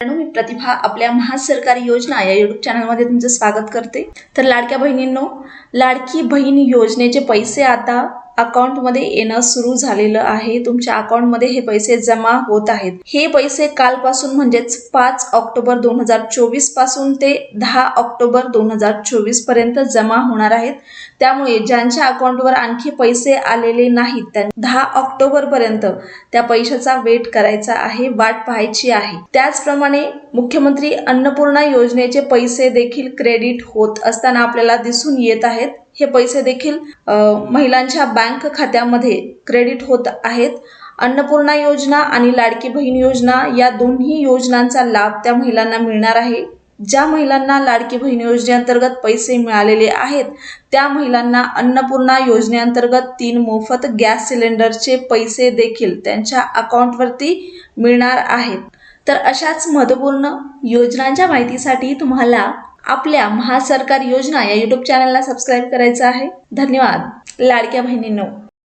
मी प्रतिभा आपल्या महासरकारी योजना या युट्यूब चॅनलमध्ये तुमचं स्वागत करते. तर लाडक्या बहिणींनो लाडकी बहीण योजनेचे पैसे आता अकाउंटमध्ये येणं सुरू झालेलं आहे. तुमच्या अकाउंटमध्ये हे पैसे जमा होत आहेत. हे पैसे कालपासून म्हणजेच पाच ऑक्टोबर दोन हजार चोवीसपासून ते दहा ऑक्टोबर दोन हजार चोवीसपर्यंत जमा होणार आहेत. त्यामुळे ज्यांच्या अकाउंटवर आणखी पैसे आलेले नाहीत त्यांनी दहा ऑक्टोबर पर्यंत त्या पैशाचा वेट करायचा आहे वाट पाहायची आहे. त्याचप्रमाणे मुख्यमंत्री अन्नपूर्णा योजनेचे पैसे देखील क्रेडिट होत असताना आपल्याला दिसून येत आहेत. हे पैसे देखील महिलांच्या बँक खात्यामध्ये क्रेडिट होत आहेत. अन्नपूर्णा योजना आणि लाडकी बहीण योजना या दोन्ही योजनांचा लाभ त्या महिलांना मिळणार आहे. ज्या महिलांना लाडकी बहीण योजनेअंतर्गत पैसे मिळालेले आहेत त्या महिलांना अन्नपूर्णा योजनेअंतर्गत तीन मोफत गॅस सिलेंडरचे पैसे देखील त्यांच्या अकाउंटवरती मिळणार आहेत. तर अशाच महत्त्वपूर्ण योजनांच्या माहितीसाठी तुम्हाला आपल्या महासरकार योजना या युट्यूब चॅनलला सबस्क्राईब करायचं आहे. धन्यवाद. लाडक्या बहिणींनो.